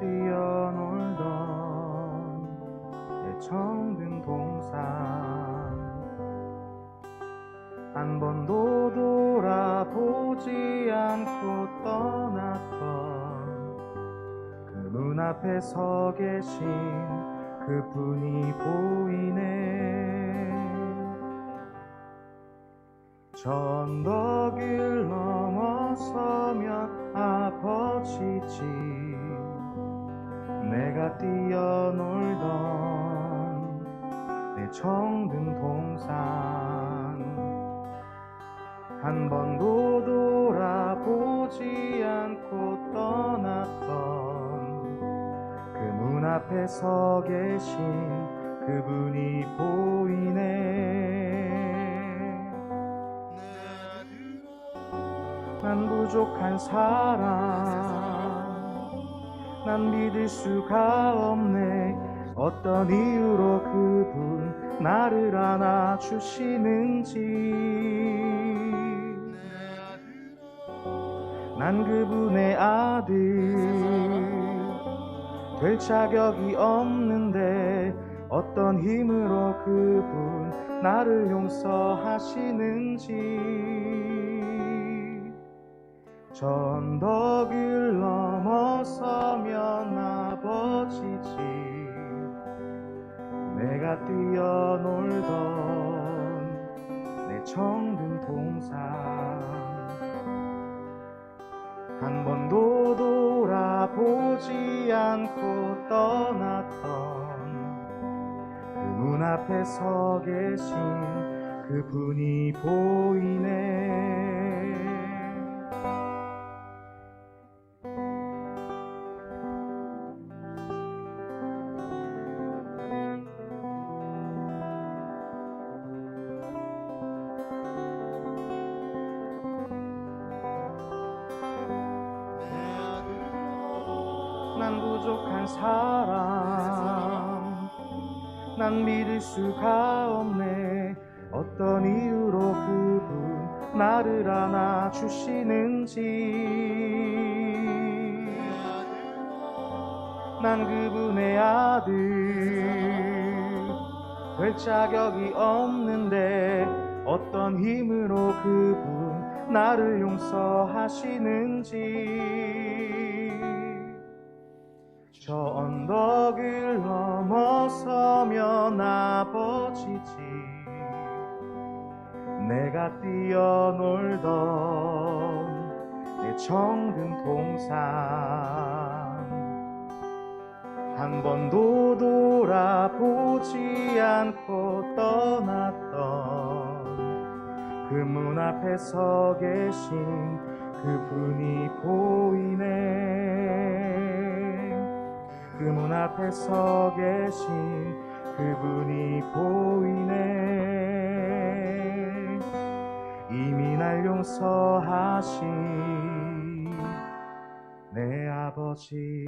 뛰어놀던 내 정든 동산. 한 번도 돌아보지 않고 떠났던 그문 앞에 서 계신 그분이 보이네. 전덕을 뛰어놀던 내 정든 동산. 한 번도 돌아보지 않고 떠났던 그문 앞에 서 계신 그분이 보이네. 난 부족한 사람 난 믿을 수가 없네. 어떤 이유로 그분 나를 안아주시는지. 난 그분의 아들. 될 자격이 없는데 어떤 힘으로 그분 나를 용서하시는지 전덕을 넘어서면 아버지 집 내가 뛰어놀던 내 정든 동산 한 번도 돌아보지 않고 떠났던 그문 앞에 서 계신 그분이 보이네 난 부족한 사람. 난 믿을 수가 없네. 어떤 이유로 그분 나를 안아 주시는지. 난 그분의 아들. 될 자격이 없는데 어떤 힘으로 그분 나를 용서하시는지 아버지 집 내가 뛰어놀던 내 정든 동산. 한 번도 돌아보지 않고 떠났던 그 문 앞에 서 계신 그분이 보이네. 그 문 앞에 서 계신 그분이 보이네. 이미 날 용서하신 내 아버지